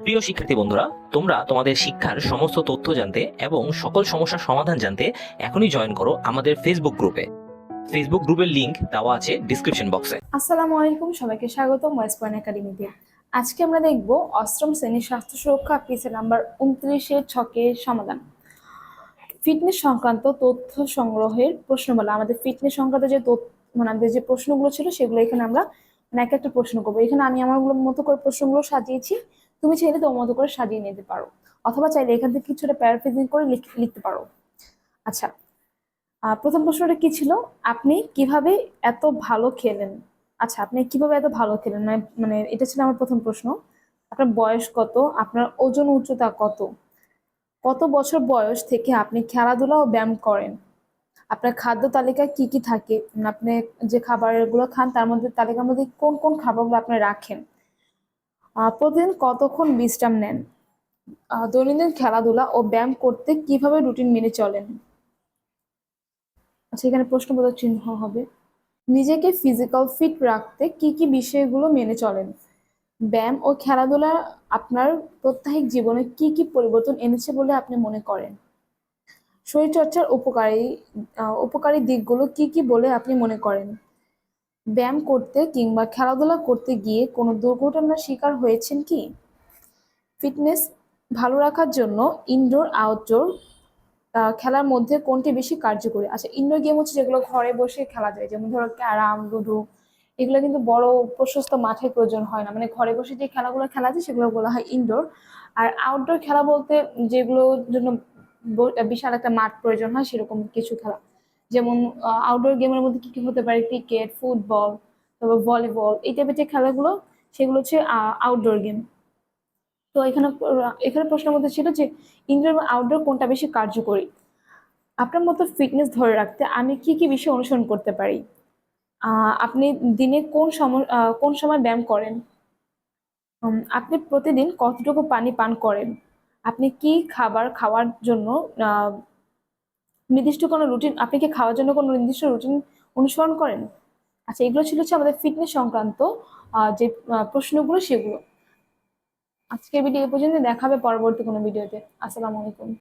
প্রিয় শিক্ষার্থী বন্ধুরা, তোমরা তোমাদের শিক্ষার সমস্ত তথ্য জানতে এবং সকল সমস্যার সমাধান জানতে এখনই জয়েন করো আমাদের ফেসবুক গ্রুপে ফেসবুক গ্রুপের লিংক দেওয়া আছে ডিসক্রিপশন বক্সে আসসালামু আলাইকুম, সবাইকে স্বাগত ওয়েস্ট পয়েন্ট একাডেমিতে আজকে আমরা দেখব অষ্টম শ্রেণির স্বাস্থ্য সুরক্ষা পিসের নাম্বার উনত্রিশের ছকের সমাধান। ফিটনেস সংক্রান্ত তথ্য সংগ্রহের প্রশ্নমালা, আমাদের ফিটনেস সংক্রান্ত যে তথ্য মানে আমাদের যে প্রশ্নগুলো ছিল সেগুলো এখানে আমরা মানে এক একটা প্রশ্ন করব। এখানে আমি আমার মতো করে প্রশ্নগুলো সাজিয়েছি। তুমি চাইলে তোমার মতো করে সাজিয়ে নিতে পারো। অথবা চাইলে এখান থেকে কিছুটা প্যারাফ্রেজিং করে লিখ- লিখতে পারো। আচ্ছা প্রথম প্রশ্নটা কি ছিল? আপনি কীভাবে এত ভালো খেলেন? আচ্ছা আপনি কীভাবে এত ভালো খেলেন? মানে মানে এটা ছিল আমার প্রথম প্রশ্ন। আপনার বয়স কত? আপনার ওজন উচ্চতা কত? কত বছর বয়স থেকে আপনি খেলাধুলা ও ব্যায়াম করেন? আপনার খাদ্য তালিকায় কি কি থাকে? আপনি যে খাবারগুলো খান, তার মধ্যে তালিকার মধ্যে কোন কোন খাবারগুলো আপনি রাখেন? প্রতিদিন কতক্ষণ বিশ্রাম নেন? দৈনন্দিন খেলাধুলা ও ব্যায়াম করতে কীভাবে রুটিন মেনে চলেন? আচ্ছা এখানে প্রশ্নবোধক চিহ্ন হবে। নিজেকে ফিজিক্যাল ফিট রাখতে কি কি বিষয়গুলো মেনে চলেন? ব্যায়াম ও খেলাধুলা আপনার প্রত্যাহিক জীবনে কি কি পরিবর্তন এনেছে বলে আপনি মনে করেন? শরীরচর্চার উপকারী উপকারী দিকগুলো কি কি বলে আপনি মনে করেন? ব্যায়াম করতে কিংবা খেলাধুলা করতে গিয়ে কোনো দুর্ঘটনার শিকার হয়েছেন কি? ফিটনেস ভালো রাখার জন্য ইনডোর আউটডোর খেলার মধ্যে কোনটি বেশি কার্যকরী? আচ্ছা ইনডোর গেম হচ্ছে যেগুলো ঘরে বসে খেলা যায়, যেমন ধরো ক্যারাম, লুডো, এগুলো কিন্তু বড় প্রশস্ত মাঠের প্রয়োজন হয় না। মানে ঘরে বসে যে খেলাগুলো খেলা যায় সেগুলো বলা হয় ইনডোর আর আউটডোর খেলা বলতে যেগুলোর জন্য বিশাল একটা মাঠ প্রয়োজন হয় সেরকম কিছু খেলা। যেমন আউটডোর গেমের মধ্যে কি কি হতে পারে? ক্রিকেট ফুটবল তারপর ভলিবল এই টাইপের যে খেলাগুলো, সেগুলো হচ্ছে আউটডোর গেম তো এখানে এখানে প্রশ্নের মধ্যে ছিল যে ইনডোর এবং আউটডোর কোনটা বেশি কার্যকরী? আপনার মতো ফিটনেস ধরে রাখতে আমি কি কি বিষয় অনুসরণ করতে পারি? আপনি দিনে কোন সময় কোন সময় ব্যায়াম করেন? আপনি প্রতিদিন কতটুকু পানি পান করেন? আপনি কি খাবার খাওয়ার জন্য নির্দিষ্ট কোনো রুটিন আপনি কি খাওয়ার জন্য কোনো নির্দিষ্ট রুটিন অনুসরণ করেন? আচ্ছা এগুলো ছিল হচ্ছে আমাদের ফিটনেস সংক্রান্ত যে প্রশ্নগুলো সেগুলো। আজকের ভিডিও এ পর্যন্ত দেখাবে পরবর্তী কোনো ভিডিওতে আসসালামু আলাইকুম।